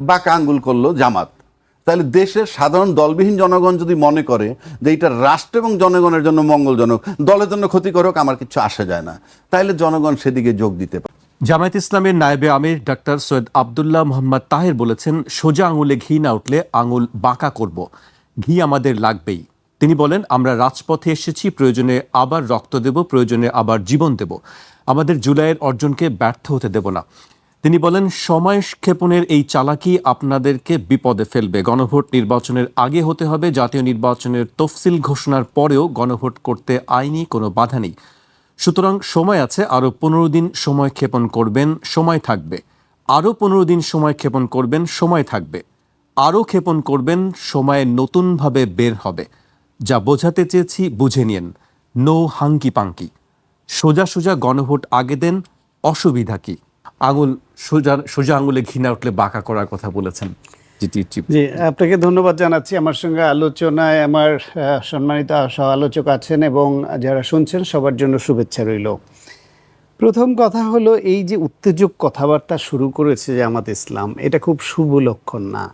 বাঁকা আঙ্গুল করল জামাত। তাহলে দেশের সাধারণ দলবিহীন জনগণ যদি মনে করে যে এটা রাষ্ট্র এবং জনগণের জন্য মঙ্গলজনক, দলের জন্য ক্ষতিকারক আমার কিছু আসে যায় না। তাহলে জনগণ সেদিকে যোগ দিতে পারে। জামায়াত ইসলামের নায়েবে আমির ডাক্তার সৈয়দ আবদুল্লাহ মোহাম্মদ তাহের বলেছেন, সোজা আঙুলে ঘি না উঠলে আঙুল বাঁকা করব। ঘি আমাদের লাগবেই। তিনি বলেন, আমরা রাজপথে এসেছি, প্রয়োজনে আবার রক্ত দেব, প্রয়োজনে আবার জীবন দেব। আমাদের জুলাইয়ের অর্জনকে ব্যর্থ হতে দেব না। তিনি বলেন, সময় ক্ষেপণের এই চালাকি আপনাদেরকে বিপদে ফেলবে। গণভোট নির্বাচনের আগে হতে হবে, জাতীয় নির্বাচনের তফসিল ঘোষণার পরেও গণভোট করতে আইনি কোনো বাধা নেই। সুতরাং সময় আছে, আরও পনেরো দিন সময় ক্ষেপণ করবেন, সময় থাকবে। আরও পনেরো দিন সময় ক্ষেপণ করবেন, সময় থাকবে। আরও ক্ষেপণ করবেন, সময়ে নতুনভাবে বের হবে। যা বোঝাতে চেয়েছি, বুঝে নিন নো হাঙ্কি পাঙ্কি সোজা সোজা গণভোট আগে দেন, অসুবিধা কি? আঙুল, সোজা সোজা আঙুলে ঘৃণা উঠলে বাঁকা করার কথা বলেছেন জি, আপনাকে ধন্যবাদ জানাচ্ছি। আমার সঙ্গে আলোচনায় আমার সম্মানিত সহ আলোচক আছেন এবং যারা শুনছেন, সবার জন্য শুভেচ্ছা রইল। প্রথম কথা হলো এই যে উত্তেজক কথাবার্তা শুরু করেছে যে আমাদের ইসলাম, এটা খুব শুভ লক্ষণ না।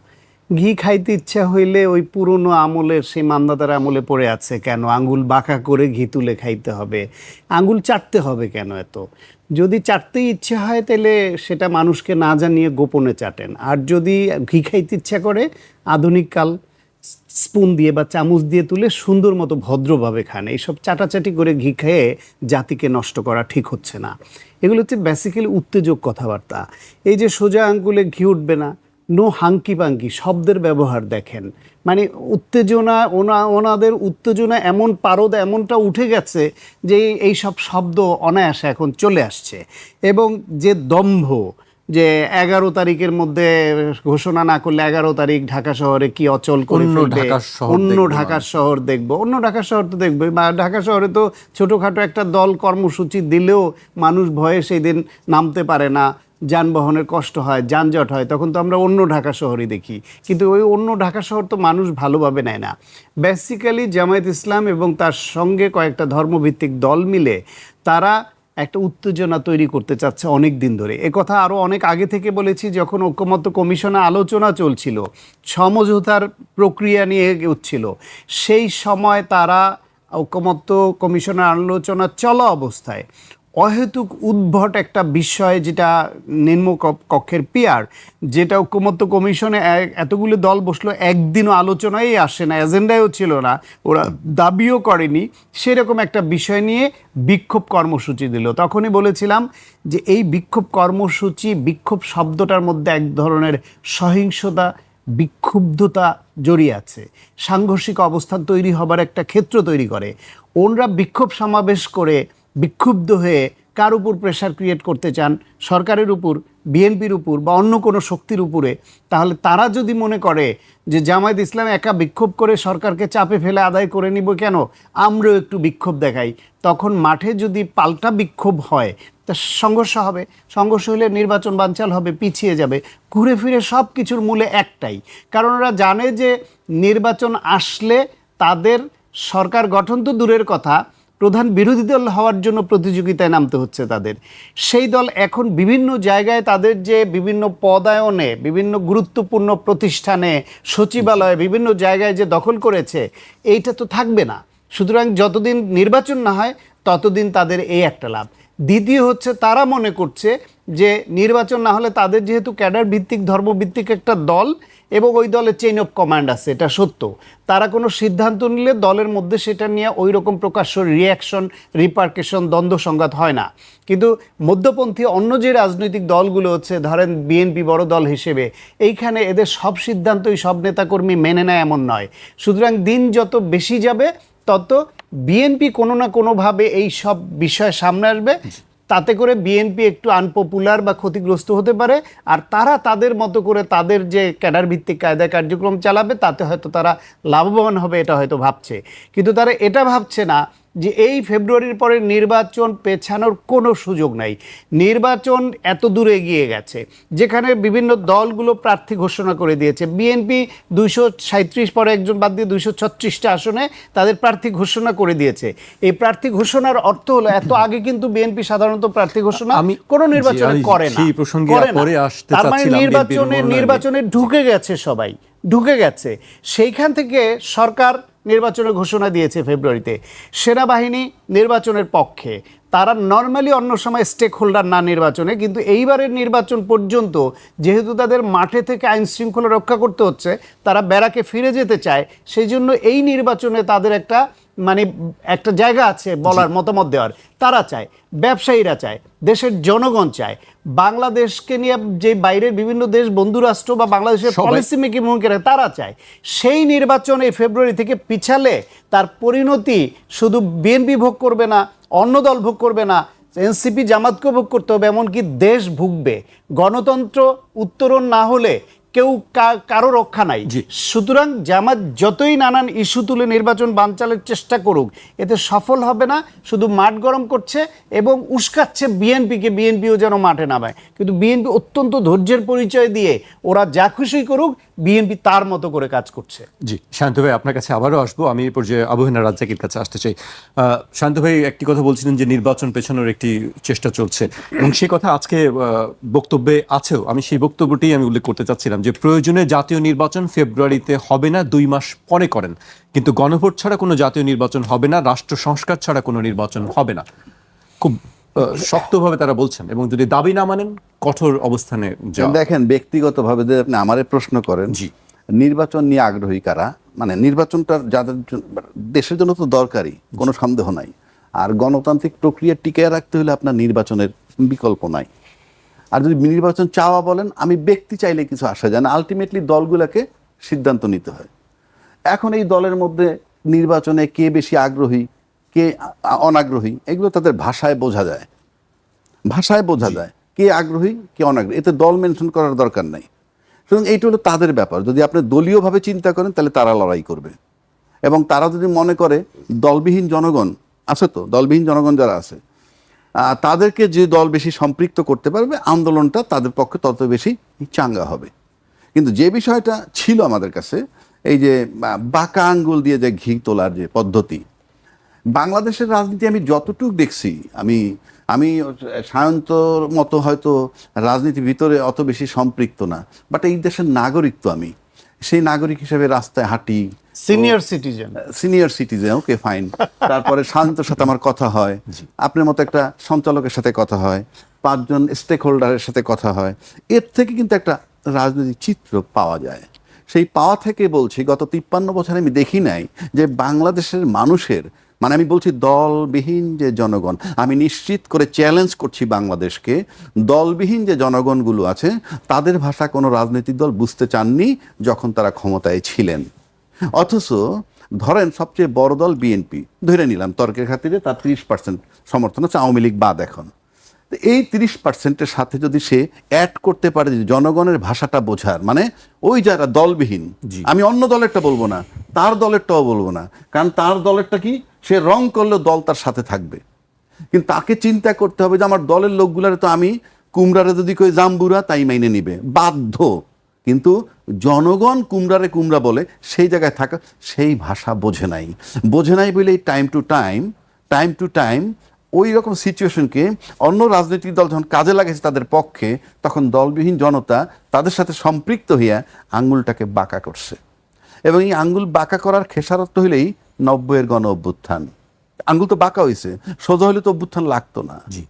ঘি খাইতে ইচ্ছা হইলে ওই পুরনো আমলের, সেই মান্দাতার আমলে পড়ে আছে কেন? আঙ্গুল বাঁকা করে ঘি তুলে খাইতে হবে। আঙ্গুল চাটতে হবে কেন এত? যদি চাটতেই ইচ্ছে হয় তাহলে সেটা মানুষকে না জানিয়ে গোপনে চাটেন। আর যদি ঘি খাইতে ইচ্ছা করে আধুনিককাল স্পুন দিয়ে বা চামচ দিয়ে তুলে সুন্দর মতো ভদ্রভাবে খান। এইসব চাটাচাটি করে ঘি খেয়ে জাতিকে নষ্ট করা ঠিক হচ্ছে না। এগুলো হচ্ছে বেসিক্যালি উত্তেজক কথাবার্তা। এই যে সোজা আঙ্গুলে ঘি উঠবে না নো হাঙ্কি পাঙ্কি শব্দের ব্যবহার দেখেন। মানে উত্তেজনা ওনা ওনাদের উত্তেজনা এমন পারদ এমনটা উঠে গেছে যে এই সব শব্দ অনায়াসে এখন চলে আসছে। এবং যে দম্ভ যে এগারো তারিখের মধ্যে ঘোষণা না করলে এগারো তারিখ ঢাকা শহরে কি অচল করে অন্য ঢাকার অন্য ঢাকার শহর দেখব অন্য ঢাকার শহর তো দেখবে। বা ঢাকা শহরে তো ছোটোখাটো একটা দল কর্মসূচি দিলেও মানুষ ভয়ে সেই দিন নামতে পারে না। যানবাহনের কষ্ট হয়, যানজট হয়, তখন তো আমরা অন্য ঢাকা শহরই দেখি। কিন্তু ওই অন্য ঢাকা শহর তো মানুষ ভালোভাবে নেয় না। বেসিক্যালি জামায়াত ইসলাম এবং তার সঙ্গে কয়েকটা ধর্মভিত্তিক দল মিলে তারা একটা উত্তেজনা তৈরি করতে চাচ্ছে অনেক দিন ধরে। এ কথা আরও অনেক আগে থেকে বলেছি, যখন ঐক্যমত্য কমিশনে আলোচনা চলছিল, সমঝোতার প্রক্রিয়া নিয়ে হচ্ছিল সেই সময় তারা ঐক্যমত্য কমিশনের আলোচনা চলা অবস্থায়। অহেতুক উদ্ভট একটা বিষয় যেটা নিম্ন কক্ষের পিয়ার যেটা ঐক্যমত্য কমিশনে এতগুলো দল বসল, একদিনও আলোচনায় আসে না, এজেন্ডায়ও ছিল না, ওরা দাবিও করেনি। সেরকম একটা বিষয় নিয়ে বিক্ষোভ কর্মসূচি দিল। তখনই বলেছিলাম যে এই বিক্ষোভ কর্মসূচি, বিক্ষোভ শব্দটার মধ্যে এক ধরনের সহিংসতা, বিক্ষুব্ধতা জড়িয়ে আছে। সাংঘর্ষিক অবস্থান তৈরি হবার একটা ক্ষেত্র তৈরি করে। ওনরা বিক্ষোভ সমাবেশ করে বিক্ষুব্ধ হয়ে কার উপর প্রেশার ক্রিয়েট করতে চান? সরকারের উপর বিএনপির উপর বা অন্য কোনো শক্তির উপরে? তাহলে তারা যদি মনে করে যে জামায়াত ইসলাম একা বিক্ষোভ করে সরকারকে চাপে ফেলে আদায় করে নিব কেন? আমরাও একটু বিক্ষোভ দেখাই। তখন মাঠে যদি পাল্টা বিক্ষোভ হয়, তা সংঘর্ষ হবে। সংঘর্ষ হলে নির্বাচন বানচাল হবে, পিছিয়ে যাবে। ঘুরে ফিরে সব কিছুর মূলে একটাই। কারণ ওরা জানে যে নির্বাচন আসলে তাদের সরকার গঠন তো দূরের কথা প্রধান বিরোধী দল হওয়ার জন্য প্রতিযোগিতায় নামতে হচ্ছে তাদের। সেই দল এখন বিভিন্ন জায়গায় তাদের যে বিভিন্ন পদায়নে, বিভিন্ন গুরুত্বপূর্ণ প্রতিষ্ঠানে, সচিবালয়ে বিভিন্ন জায়গায় যে দখল করেছে, এইটা তো থাকবে না। সুতরাং যতদিন নির্বাচন না হয়, ততদিন তাদের এই একটা লাভ। দ্বিতীয় হচ্ছে তারা মনে করছে যে নির্বাচন না হলে তাদের যেহেতু ক্যাডার ভিত্তিক ধর্মভিত্তিক একটা দল এবং ওই দলের চেইন অফ কমান্ড আছে, এটা সত্য। তারা কোনো সিদ্ধান্ত নিলে দলের মধ্যে সেটা নিয়ে ওই রকম প্রকাশ্য রিয়াকশন রিপার্কেশন দ্বন্দ্ব সংঘাত হয় না। কিন্তু মধ্যপন্থী অন্য যে রাজনৈতিক দলগুলো হচ্ছে, ধরেন বিএনপি বড় দল হিসেবে, এইখানে এদের সব সিদ্ধান্তই সব নেতাকর্মী মেনে নেয় এমন নয়। সুতরাং দিন যত বেশি যাবে, তত বিএনপি কোনো না কোনোভাবে এই সব বিষয় সামনে আসবে। তাতে করে বিএনপি একটু আনপপুলার বা ক্ষতিগ্রস্ত হতে পারে। আর তারা তাদের মতো করে তাদের যে ক্যাডার ভিত্তিক কায়দায় কার্যক্রম চালাবে তাতে হয়তো তারা লাভবান হবে এটা হয়তো ভাবছে। কিন্তু তারা এটা ভাবছে না যে এই ফেব্রুয়ারির পরে নির্বাচন পেছানোর কোনো সুযোগ নাই। নির্বাচন এত দূরে এগিয়ে গেছে যেখানে বিভিন্ন দলগুলো প্রার্থী ঘোষণা করে দিয়েছে। বিএনপি দুইশো সাঁত্রিশ পরে একজন বাদ দিয়ে দুইশো ছত্রিশটা আসনে তাদের প্রার্থী ঘোষণা করে দিয়েছে। এই প্রার্থী ঘোষণার অর্থ হলো এত আগে কিন্তু বিএনপি সাধারণত প্রার্থী ঘোষণা আমি- কোনো নির্বাচনে করে না। পরে আসতে তার মানে নির্বাচনে নির্বাচনে ঢুকে গেছে সবাই ঢুকে গেছে। সেইখান থেকে সরকার নির্বাচনের ঘোষণা দিয়েছে ফেব্রুয়ারিতে। সেনাবাহিনী নির্বাচনের পক্ষে। তারা নর্মালি অন্য সময় স্টেক হোল্ডার না নির্বাচনে, কিন্তু এইবারের নির্বাচন পর্যন্ত যেহেতু তাদের মাঠে থেকে আইন শৃঙ্খলা রক্ষা করতে হচ্ছে, তারা বেড়াকে ফিরে যেতে চায়, সেই জন্য এই নির্বাচনে তাদের একটা মানে একটা জায়গা আছে বলার মতামত দেওয়ার। তারা চায় ব্যবসায়ীরা চায় দেশের জনগণ চায়। বাংলাদেশকে নিয়ে যে বাইরের বিভিন্ন দেশ বন্ধুরাষ্ট্র বা বাংলাদেশের পলিসি মেকিং ভূমিকা রাখে, তারা চায়। সেই নির্বাচন এই ফেব্রুয়ারি থেকে পিছালে তার পরিণতি শুধু বিএনপি ভোগ করবে না অন্য দল ভোগ করবে না এনসিপি জামাতকে ভোগ করতে হবে এমনকি দেশ ভুগবে। গণতন্ত্র উত্তরণ না হলে কেউ কারও রক্ষা নাই। সুতরাং জামাত যতই নানান ইস্যু তুলে নির্বাচন বানচালের চেষ্টা করুক এতে সফল হবে না শুধু মাঠ গরম করছে এবং উস্কাচ্ছে বিএনপিকে বিএনপিও যেন মাঠে নামায়। কিন্তু বিএনপি অত্যন্ত ধৈর্যের পরিচয় দিয়ে ওরা যা খুশি করুক বিএনপি তার মতো করে কাজ করছে। জি শান্ত ভাই আপনার কাছে আবারও আসব। আমি এই পর্যায়ে আবহানা রাজ্জাকের কাছে আসতে চাই। শান্ত ভাই একটি কথা বলছিলেন যে নির্বাচন পেছানোর একটি চেষ্টা চলছে। এবং সেই কথা আজকে বক্তব্যে আছেও। আমি সেই বক্তব্যটি আমি উল্লেখ করতে চাচ্ছিলাম যে প্রয়োজনে জাতীয় নির্বাচন ফেব্রুয়ারিতে হবে না দুই মাস পরে করেন। কিন্তু গণভোট ছাড়া কোনো জাতীয় নির্বাচন হবে না রাষ্ট্র সংস্কার ছাড়া কোনো নির্বাচন হবে না। খুব শক্তভাবে তারা বলছেন এবং যদি দাবি না মানেন কঠোর অবস্থানে দেখেন ব্যক্তিগতভাবে যদি আপনি আমারে প্রশ্ন করেন জি। নির্বাচন নিয়ে আগ্রহী কারা? মানে নির্বাচনটা যাদের দেশের জন্য তো দরকারি কোনো সন্দেহ নাই। আর গণতান্ত্রিক প্রক্রিয়া টিকিয়ে রাখতে হলে আপনার নির্বাচনের বিকল্প নাই। আর যদি নির্বাচন চাওয়া বলেন আমি ব্যক্তি চাইলে কিছু আসা যায় না আলটিমেটলি দলগুলোকে সিদ্ধান্ত নিতে হয়। এখন এই দলের মধ্যে নির্বাচনে কে বেশি আগ্রহী কে অনাগ্রহী এগুলো তাদের ভাষায় বোঝা যায়। ভাষায় বোঝা যায় কে আগ্রহী কে অনাগ্রহী। এতে দল মেনশন করার দরকার নাই। সুতরাং এইটা হলো তাদের ব্যাপার। যদি আপনি দলীয়ভাবে চিন্তা করেন তাহলে তারা লড়াই করবে। এবং তারা যদি মনে করে দলবিহীন জনগণ আছে তো? দলবিহীন জনগণ যারা আছে তাদেরকে যে দল বেশি সম্পৃক্ত করতে পারবে, আন্দোলনটা তাদের পক্ষে তত বেশি চাঙ্গা হবে। কিন্তু যে বিষয়টা ছিল আমাদের কাছে, এই যে বাঁকা আঙ্গুল দিয়ে যে ঘি তোলার যে পদ্ধতি, বাংলাদেশের রাজনীতি আমি যতটুকু দেখছি, আমি আমি সায়ন্তর মতো হয়তো রাজনীতির ভিতরে অত বেশি সম্পৃক্ত না বাট এই দেশের নাগরিক তো আমি। সেই নাগরিক হিসেবে রাস্তায় হাঁটি। Senior citizen senior citizen okay fine তারপরে শান্তর সাথে আমার কথা হয়। আপনার মতো একটা সঞ্চালকের সাথে কথা হয়। পাঁচজন স্টেক হোল্ডারের সাথে কথা হয়। এর থেকে কিন্তু একটা রাজনৈতিক চিত্র পাওয়া যায়। সেই পাওয়া থেকে বলছি গত তিপ্পান্ন বছর আমি দেখি নাই যে বাংলাদেশের মানুষের মানে আমি বলছি দলবিহীন যে জনগণ, আমি নিশ্চিত করে চ্যালেঞ্জ করছি বাংলাদেশকে, দলবিহীন যে জনগণগুলো আছে, তাদের ভাষা কোনো রাজনৈতিক দল বুঝতে চাননি যখন তারা ক্ষমতায় ছিলেন। অথচ ধরেন সবচেয়ে বড় দল বিএনপি, ধরে নিলাম তর্কের খাতিরে তার তিরিশ পার্সেন্ট সমর্থন আছে আওয়ামী লীগ বাদ এখন। এই তিরিশ পার্সেন্টের সাথে যদি সে অ্যাড করতে পারে যে জনগণের ভাষাটা বোঝার মানে ওই যারা দলবিহীন আমি অন্য দলেরটা বলব না তার দলেরটাও বলব না কারণ তার দলেরটা কি? সে রং করলেও দল তার সাথে থাকবে। কিন্তু তাকে চিন্তা করতে হবে যে আমার দলের লোকগুলারে তো আমি কুমড়ারে যদি কই জাম্বুরা তাই মাইনে নিবে। বাধ্য। কিন্তু জনগণ কুমড়ারে কুমড়া বলে সেই জায়গায় থাকা সেই ভাষা বোঝে নাই। বোঝে নাই বলে time to time time to time ওই রকম সিচুয়েশনকে অন্য রাজনৈতিক দল যখন কাজে লাগেছে তাদের পক্ষে তখন দলবিহীন জনতা তাদের সাথে সম্পৃক্ত হইয়া আঙ্গুলটাকে বাঁকা করছে। এবং এই আঙ্গুল বাঁকা করার খেসারত হইলেই নব্বইয়ের গণ অভ্যুত্থান। আঙ্গুল তো বাঁকা হয়েছে সোজা হলে তো অভ্যুত্থান লাগতো না। জি।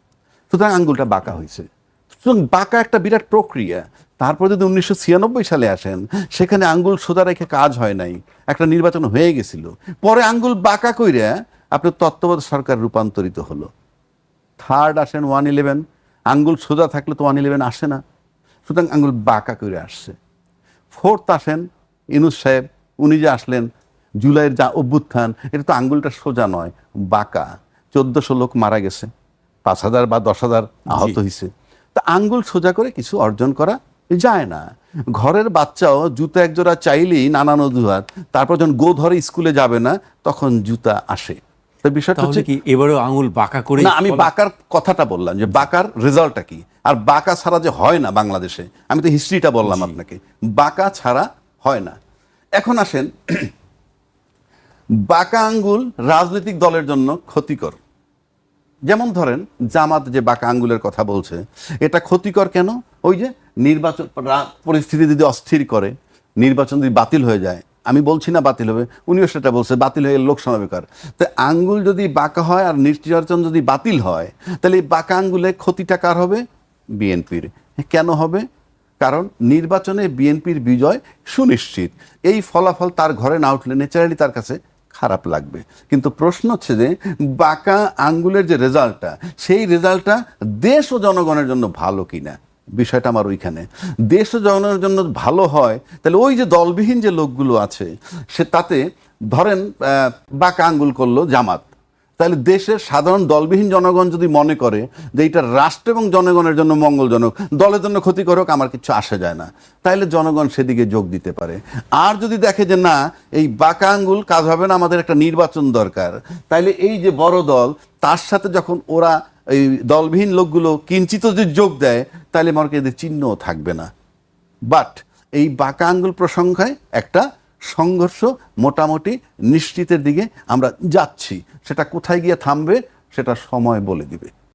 সুতরাং আঙ্গুলটা বাঁকা হয়েছে সুতরাং বাঁকা একটা বিরাট প্রক্রিয়া। তারপর যদি উনিশশো ছিয়ানব্বই সালে আসেন সেখানে আঙ্গুল সোজা রেখে কাজ হয় নাই। একটা নির্বাচন হয়ে গেছিল। পরে আঙ্গুল বাঁকা কইরা আপনার তত্ত্বাবধায়ক সরকার রূপান্তরিত হলো। থার্ড আসেন ওয়ান ইলেভেন আঙ্গুল সোজা থাকলে তো ওয়ান ইলেভেন আসে না। সুতরাং আঙ্গুল বাঁকা করে আসছে। ফোর্থ আসেন ইনুস সাহেব। উনি যে আসলেন জুলাইয়ের যা অভ্যুত্থান এটা তো আঙ্গুলটা সোজা নয় বাঁকা। চোদ্দোশো লোক মারা গেছে। পাঁচ হাজার বা দশ হাজার আহত হয়েছে। তা আঙ্গুল সোজা করে কিছু অর্জন করা যায় না। ঘরের বাচ্চাও জুতা একজোড়া চাইলেই নানান অজুহাত। তারপর যখন গো ধরে স্কুলে যাবে না তখন জুতা আসে। তো বিষয়টা হচ্ছে কি আঙুল বাঁকা করে না আমি বাঁকার কথাটা বললাম যে বাঁকার রেজাল্টটা কি? আর বাঁকা ছাড়া যে হয় না বাংলাদেশে আমি তো হিস্ট্রিটা বললাম আপনাকে। বাঁকা ছাড়া হয় না। এখন আসেন বাঁকা আঙ্গুল রাজনৈতিক দলের জন্য ক্ষতিকর। যেমন ধরেন জামাত যে বাঁকা আঙ্গুলের কথা বলছে এটা ক্ষতিকর কেন? ওই যে নির্বাচন পরিস্থিতি যদি অস্থির করে নির্বাচন যদি বাতিল হয়ে যায় আমি বলছি না বাতিল হবে, উনিও সেটা বলছে, বাতিল হয়ে লোক সমাবেকার তো আঙ্গুল যদি বাঁকা হয় আর নির্বাচন যদি বাতিল হয়, তাহলে এই বাঁকা আঙ্গুলে ক্ষতিটা কার হবে? বিএনপির। কেন হবে? কারণ নির্বাচনে বিএনপির বিজয় সুনিশ্চিত। এই ফলাফল তার ঘরে না উঠলে ন্যাচারালি তার কাছে খারাপ লাগবে। কিন্তু প্রশ্ন হচ্ছে যে, বাঁকা আঙ্গুলের যে রেজাল্টটা, সেই রেজাল্টটা দেশ ও জনগণের জন্য ভালো কিনা? বিষয়টা আমার ওইখানে। দেশ জনগণের জন্য ভালো হয়, তাহলে ওই যে দলবিহীন যে লোকগুলো আছে, সে তাতে ধরেন বাঁকা আঙ্গুল করল জামাত। তাহলে দেশের সাধারণ দলবিহীন জনগণ যদি মনে করে যে এটা রাষ্ট্র এবং জনগণের জন্য মঙ্গলজনক, দলের জন্য ক্ষতিকর হোক, আমার কিছু আসে যায় না। তাইলে জনগণ সেদিকে যোগ দিতে পারে। আর যদি দেখে যে না, এই বাঁকা আঙ্গুল কাজ হবে না, আমাদের একটা নির্বাচন দরকার, তাইলে এই যে বড় দল, তার সাথে যখন ওরা এই দলবিহীন লোকগুলো কিঞ্চিত যদি যোগ দেয়, তাহলে মনে এদের চিহ্নও থাকবে না। বাট এই বাঁকা আঙ্গুল প্রসঙ্গে একটা সংঘর্ষ মোটামুটি নিশ্চিতের দিকে আমরা যাচ্ছি। সেটা কোথায় গিয়ে থামবে, সেটা সময় বলে দিবে।